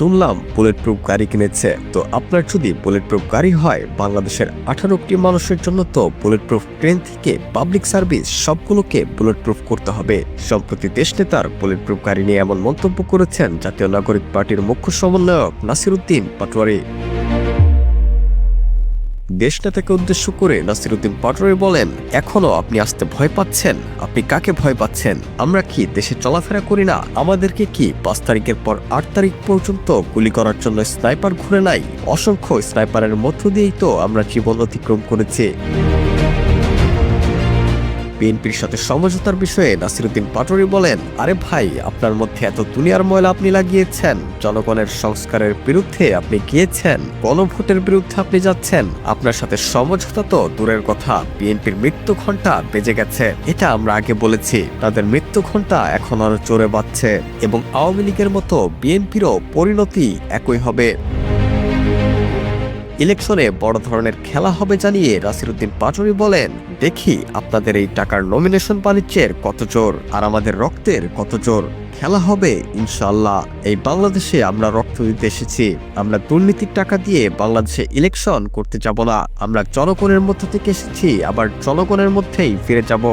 শুনলাম bullet proof গাড়ি কিনেছে। তো আপনার যদি বুলেট প্রুফ গাড়ি হয়, বাংলাদেশের আঠারো মানুষের জন্য তো বুলেট প্রুফ ট্রেন থেকে পাবলিক সার্ভিস সবগুলোকে বুলেট প্রুফ করতে হবে। সম্প্রতি দেশ নেতার বুলেট প্রুফ গাড়ি নিয়ে এমন মন্তব্য করেছেন জাতীয় নাগরিক পার্টির মুখ্য সমন্বয়ক নাসিরুদ্দিন পাটোয়ারি। দেশ থেকে উদ্দেশ্য করে নাসিরুদ্দিন পাটোয়ারি বলেন, এখনও আপনি আসতে ভয় পাচ্ছেন। আপনি কাকে ভয় পাচ্ছেন? আমরা কি দেশে চলাফেরা করি না? আমাদেরকে কি পাঁচ তারিখের পর আট তারিখ পর্যন্ত গুলি করার জন্য স্নাইপার ঘুরে নাই? অসংখ্য স্নাইপারের মধ্য দিয়েই তো আমরা জীবন অতিক্রম করেছি। বিএনপির সাথে সমঝোতার বিষয়ে নাসিরুদ্দিন পাটোরি বলেন, আরে ভাই, আপনার মধ্যে এত দুনিয়ার ময়লা আপনি লাগিয়েছেন। জনগণের সংস্কারের বিরুদ্ধে আপনি গিয়েছেন, গণভোটের বিরুদ্ধে আপনি যাচ্ছেন। আপনার সাথে সমঝোতা তো দূরের কথা। বিএনপির মৃত্যু ঘণ্টা বেজে গেছে। এটা আমরা আগে বলেছি। তাদের মৃত্যু ঘণ্টা এখন আরও চড়ে বাড়ছে এবং আওয়ামী লীগের মতো বিএনপিরও পরিণতি একই হবে। ইলেকশনে বড় ধরনের খেলা হবে জানিয়ে নাসিরুদ্দিন পাটোয়ারি বলেন, দেখি আপনাদের এই টাকার নমিনেশন বাণিজ্যের কত জোর আর আমাদের রক্তের কত জোর। খেলা হবে ইনশাল্লাহ এই বাংলাদেশে আমরা রক্ত দিতে এসেছি। আমরা দুর্নীতির টাকা দিয়ে বাংলাদেশে ইলেকশন করতে যাব না। আমরা জনগণের মধ্য থেকে এসেছি, আবার জনগণের মধ্যেই ফিরে যাব।